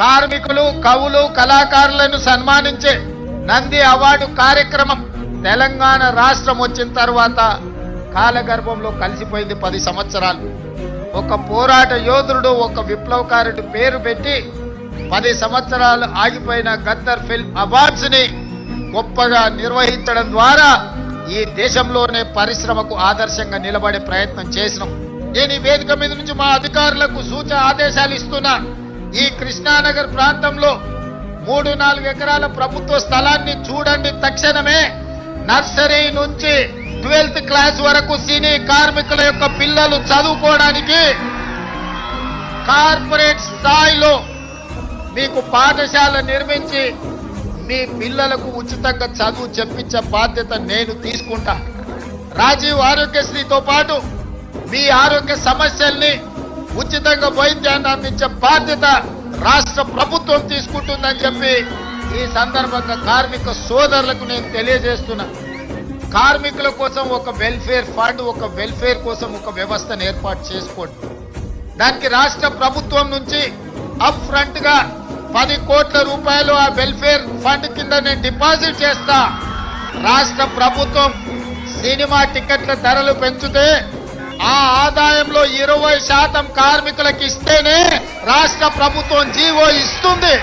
కార్మికులు కవులు కళాకారులను సన్మానించే నంది అవార్డు కార్యక్రమం తెలంగాణ రాష్ట్రం వచ్చిన తర్వాత కాలగర్భంలో కలిసిపోయింది పది సంవత్సరాలు. ఒక పోరాట యోధుడు ఒక విప్లవకారుడు పేరు పెట్టి పది సంవత్సరాలు ఆగిపోయిన గద్దర్ ఫిల్మ్ అవార్డ్స్ని గొప్పగా నిర్వహించడం ద్వారా ఈ దేశంలోనే పరిశ్రమకు ఆదర్శంగా నిలబడే ప్రయత్నం చేసినాం. నేను ఈ వేదిక మీద నుంచి మా అధికారులకు సూచన ఆదేశాలు ఇస్తున్నా. ఈ కృష్ణానగర్ ప్రాంతంలో మూడు నాలుగు ఎకరాల ప్రభుత్వ స్థలాన్ని చూడండి తక్షణమే. నర్సరీ నుంచి ట్వెల్త్ క్లాస్ వరకు సినీ కార్మికుల యొక్క పిల్లలు చదువుకోవడానికి కార్పొరేట్ స్థాయిలో మీకు పాఠశాల నిర్మించి మీ పిల్లలకు ఉచితంగా చదువు చెప్పించే బాధ్యత నేను తీసుకుంటా. రాజీవ్ ఆరోగ్యశ్రీతో పాటు మీ ఆరోగ్య సమస్యల్ని ఉచితంగా వైద్యాన్ని అందించే బాధ్యత రాష్ట్ర ప్రభుత్వం తీసుకుంటుందని చెప్పి ఈ సందర్భంగా కార్మిక సోదరులకు నేను తెలియజేస్తున్నా. కార్మికుల కోసం ఒక వెల్ఫేర్ ఫండ్ ఒక వెల్ఫేర్ కోసం ఒక వ్యవస్థను ఏర్పాటు చేసుకోండి. దానికి రాష్ట్ర ప్రభుత్వం నుంచి అప్ ఫ్రంట్గా పది కోట్ల రూపాయలు ఆ వెల్ఫేర్ ఫండ్ కింద నేను డిపాజిట్ చేస్తా. రాష్ట్ర ప్రభుత్వం సినిమా టికెట్ల ధరలు పెంచితే ఆ ఆదాయంలో ఇరవై శాతం కార్మికులకు ఇస్తేనే రాష్ట్ర ప్రభుత్వం జీవో ఇస్తుంది.